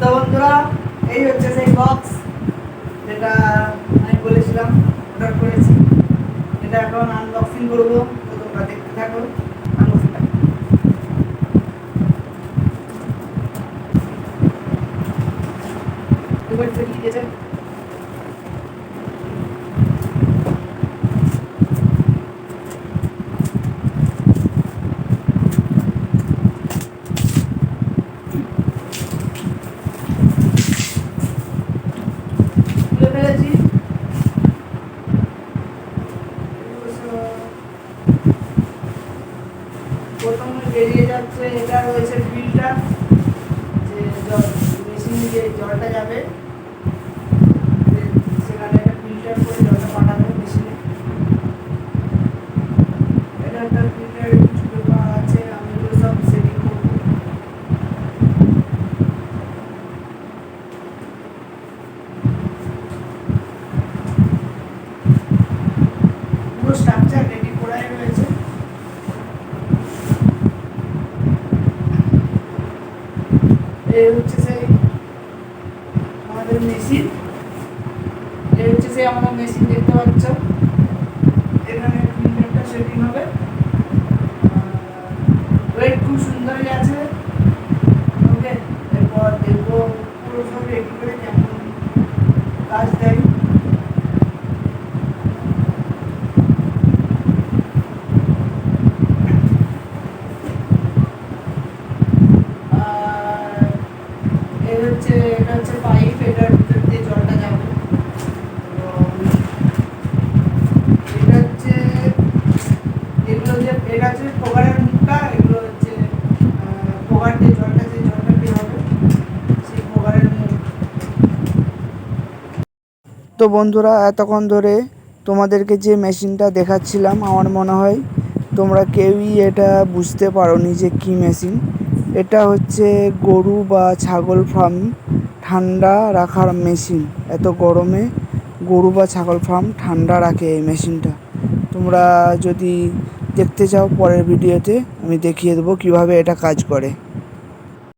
তো বন্ধুরা, এই হচ্ছে সেই বক্স যেটা আমি বলেছিলাম অর্ডার করেছি। এটা এখন আনবক্সিং করব, তো তোমরা দেখতে থাকো আনবক্সিংটা বেরিয়ে যাচ্ছে, এটা রয়েছে ফিল্টার যে জল মেশিনে যে জলটা যাবে। সেখানে একটা ফিল্টার করে জলটা পাঠাবে মেশিনে এটা একটা আছে, আমি এগুলো সব পুরো স্ট্রাকচার রেডি করাই রয়েছে এই হচ্ছে সেই আমাদের মেশিন। এই হচ্ছে সেই আমাদের মেশিন দেখতে পাচ্ছ। এখানে সেটিং হবে। ওয়েট খুব সুন্দরই আছে। এরপর দেখব পুরো সব রেডি করে কেমন কাজ দেয় আর এই হচ্ছে এটা হচ্ছে পাইপ এটার ভিতর দিয়ে জলটা যাবে এবং এটা হচ্ছে এগুলো যে এটা হচ্ছে ফোগারের মুখটা এগুলো হচ্ছে আহ, ফোগার দিয়ে জলটা যে জলটা বের হবে সেই ফোগারের মুখ তো বন্ধুরা, এতক্ষণ ধরে তোমাদেরকে যে মেশিনটা দেখাচ্ছিলাম, আমার মনে হয় তোমরা কেউই এটা বুঝতে পারোনি যে কী মেশিন। এটা হচ্ছে গরু বা ছাগল ফার্ম ঠান্ডা রাখার মেশিন। এত গরমে গরু বা ছাগল ফার্ম ঠান্ডা রাখে এই মেশিনটা। তোমরা যদি দেখতে চাও পরের ভিডিওতে, আমি দেখিয়ে দেবো কীভাবে এটা কাজ করে।